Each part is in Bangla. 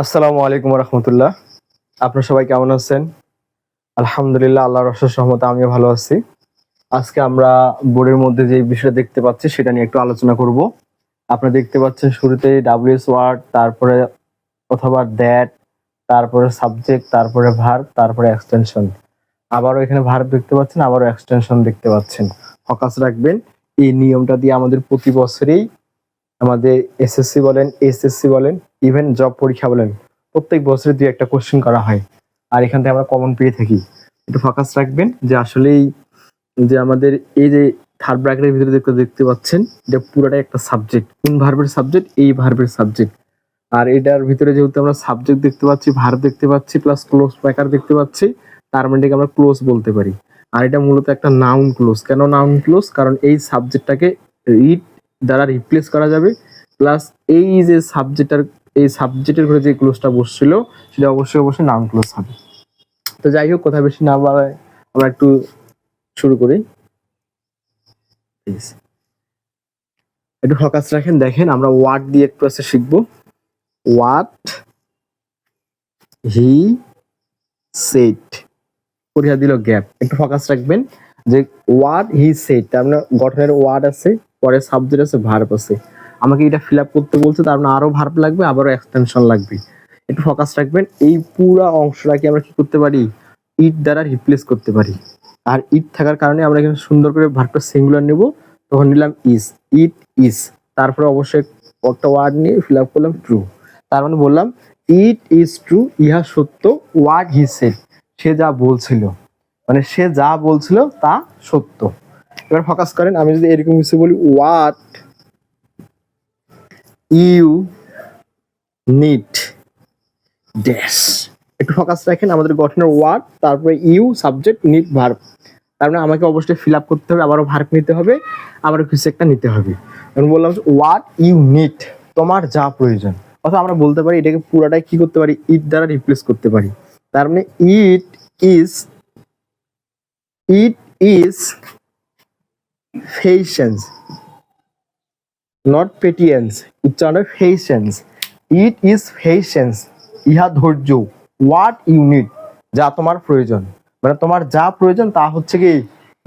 আসসালামু আলাইকুম রহমতুল্লাহ। আপনার সবাই কেমন আছেন? আলহামদুলিল্লাহ, আল্লাহর অশেষ রহমতে আমিও ভালো আছি। আজকে আমরা বোর্ডের মধ্যে যে বিষয়টা দেখতে পাচ্ছি, সেটা নিয়ে একটু আলোচনা করব। আপনারা দেখতে পাচ্ছেন শুরুতে ডাব্লিউএস ওয়ার্ড তারপরে অথবা দ্যাট তারপরে সাবজেক্ট তারপরে ভার তারপরে এক্সটেনশন আবারও এখানে ভার দেখতে পাচ্ছেন, আবারও এক্সটেনশন দেখতে পাচ্ছেন। ফোকাস রাখবেন, এই নিয়মটা দিয়ে আমাদের প্রতি বছরেই আমাদের এসএসসি বলেন এসএসসি বলেন ইভেন জব পরীক্ষা বলেন, প্রত্যেক বছরে দুই একটা কোশ্চেন করা হয়। আর এখান থেকে আমরা কমন পেয়ে থাকি। একটু ফোকাস রাখবেন যে আসলেই যে আমাদের এই যে থার্ড ব্র্যাকেটের ভিতরে দেখতে দেখতে পাচ্ছেন, এটা পুরোটাই একটা সাবজেক্ট কোন ভার্বের সাবজেক্ট এই ভার্বের সাবজেক্ট আর এটার ভিতরে যেহেতু আমরা সাবজেক্ট দেখতে পাচ্ছি ভার্ব দেখতে পাচ্ছি প্লাস ক্লোজ প্যাকার দেখতে পাচ্ছি, তার মানে আমরা ক্লোজ বলতে পারি। আর এটা মূলত একটা নাউন ক্লোজ কেন নাউন ক্লোজ কারণ এই সাবজেক্টটাকে ইট দ্বারা রিপ্লেস করা যাবে। প্লাস এই যে সাবজেক্টের এই সাবজেক্টের ঘরে যে ক্লোজটা বসছিল, সেটা অবশ্যই অবশ্যই নাম ক্লোজ হবে। তো যাই হোক, কথা বেশি না বাড়ায় আমরা একটু শুরু করি। একটু ফোকাস রাখেন, দেখেন আমরা ওয়ার্ড দিয়ে একটু আছে শিখব। ওয়াট হি সেট পরিহার দিল গ্যাপ একটু ফোকাস রাখবেন যে ওয়ার্ড হি সেট তার মানে গঠনের ওয়ার্ড আছে। পরে সাবজেক্ট আছে ভার্ব আছে। আমাকে এটা ফিল আপ করতে বলছে, তার মানে আরও ভার্ব লাগবে, আবারও এক্সটেনশন লাগবে। একটু ফোকাস রাখবেন, এই পুরা অংশটাকে আমরা কি করতে পারি? ইট দ্বারা রিপ্লেস করতে পারি। আর ইট থাকার কারণে আমরা এখানে সুন্দর করে ভার্বটা সিঙ্গুলার নেব, তখন নিলাম ইজ ইট ইজ তারপরে অবশ্যই একটা ওয়ার্ড নিয়ে ফিল আপ করলাম ট্রু তার মানে বললাম ইট ইজ ট্রু ইহা সত্য ওয়ার্ড হি সেড সে যা বলছিল। মানে সে যা বলছিল তা সত্য। এবার ফোকাস করেন, আমি যদি এরকম কিছু বলি হোয়াট ইউ নিড ড্যাশ একটু ফোকাস রাখেন, আমাদের গঠনের ওয়ার্ড তারপরে ইউ সাবজেক্ট নিড ভার্ব তার মানে আমাকে অবশ্যই ফিল আপ করতে হবে, আবারও ভার্ব নিতে হবে, আবারও কিছু একটা নিতে হবে। আমি বললাম হোয়াট ইউ নিড তোমার যা প্রয়োজন। অথবা আমরা বলতে পারি, এটাকে পুরাটাই কি করতে পারি ইট দ্বারা রিপ্লেস করতে পারি। তার মানে it is it is fashions not patience উচ্চারণ ফেশন্স ইট ইজ ফেশন্স ইহা ধৈর্য। হোয়াট ইউ নিড যা তোমার প্রয়োজন। মানে তোমার যা প্রয়োজন তা হচ্ছে কি?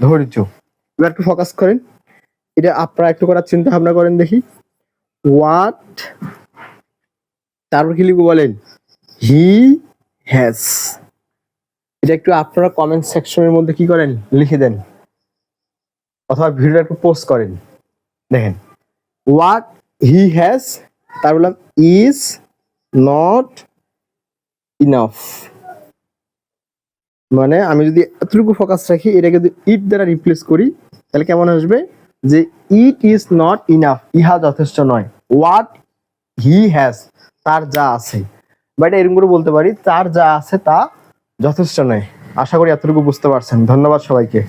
ধৈর্য। এবার একটু ফোকাস করেন। এটা আপনারা একটু করার চিন্তা ভাবনা করেন দেখি। হোয়াট তারপর কি লিখব বলেন? হি হ্যাজ এটা একটু আপনারা কমেন্ট সেকশনের মধ্যে কি করেন? লিখে দেন। অথবা ভিডিওটা একটু পোস্ট করেন। দেখেন। হোয়াট হি হ্যাজ তার বললাম ইজ নট ইনাফ মানে আমি যদি এতটুকু ফোকাস রাখি, এটাকে যদি ইট দ্বারা রিপ্লেস করি, তাহলে কেমন আসবে? যে ইট ইজ নট ইনাফ ইহা যথেষ্ট নয়। হোয়াট হি হ্যাজ তার যা আছে। বা এটা এরকম করে বলতে পারি, তার যা আছে তা যথেষ্ট নয়। আশা করি এতটুকু বুঝতে পারছেন। ধন্যবাদ সবাইকে।